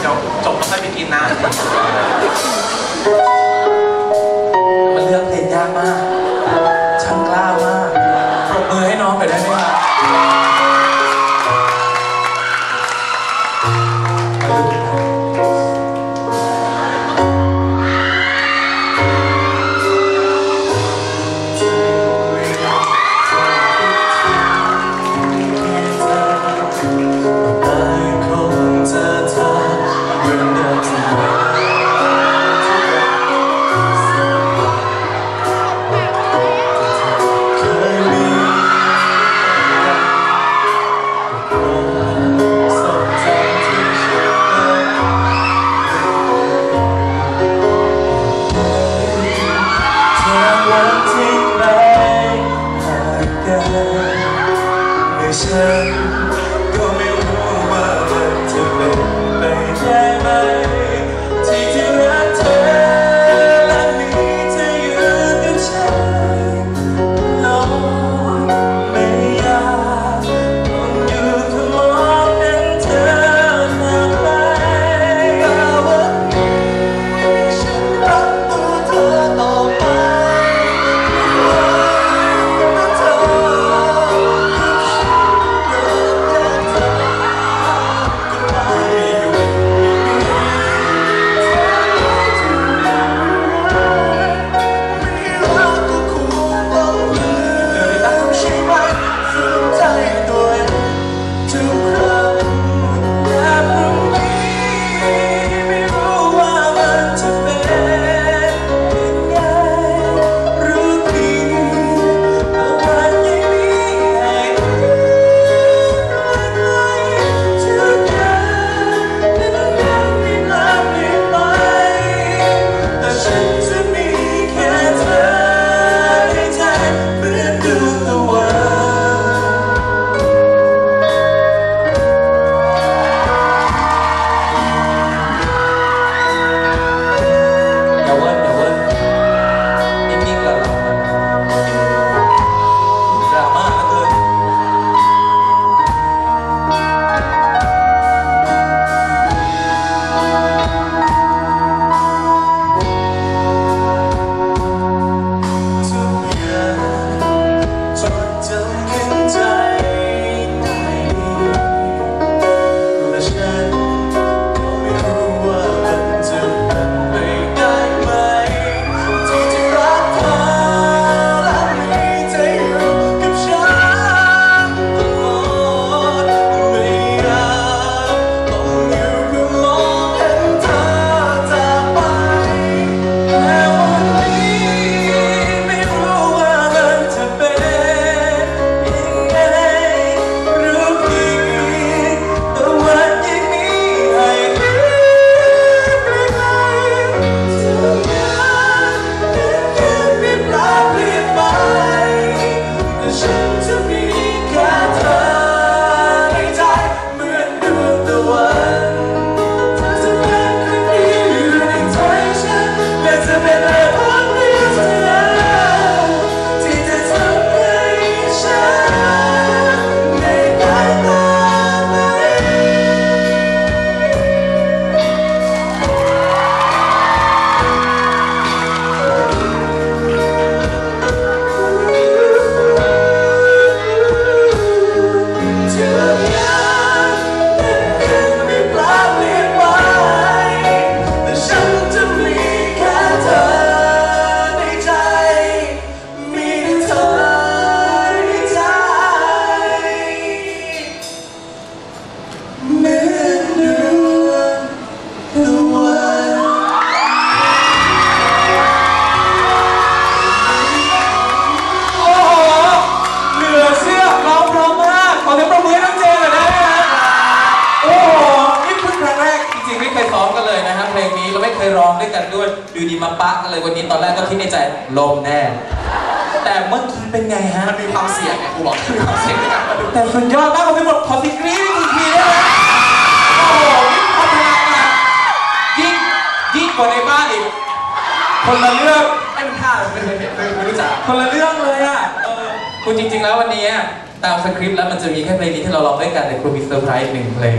เดี๋ยวจบแล้วค่อยไปกินนะมันเลือกเพลงยากมากช่างกล้ามากปรบมือให้น้องไปได้ไหมครับ chân Không yêu thương mà vẫn thương mình Vậy em ร้องด้วยกันด้วยดูดีมาปะอะไรวันนี้ตอนแรกก็คิดในใจลมแน่ แต่เมื่อกี้เป็นไงฮะ มันมีความเสี่ยงไงกูบอกมีความเสี่ยงแต่สุดยอดมากคุณพี่หมดขอติกรี๊ดอีกทีได้ไหมโอ้โหยพัฒนานะยิ่งยิ่งกว่าในบ้านอีก คนละเรื่องไม่เป็นท่าเลยไม่เคยเห็นไม่รู้จักคนละเรื่องเลยอะคุณจริง ๆ แล้ววันนี้ตามสคริปต์แล้วมันจะมีแค่เพลงนี้ที่เราร้องด้วยกันแต่คุณมีเซอร์ไพรส์หนึ่งเพลง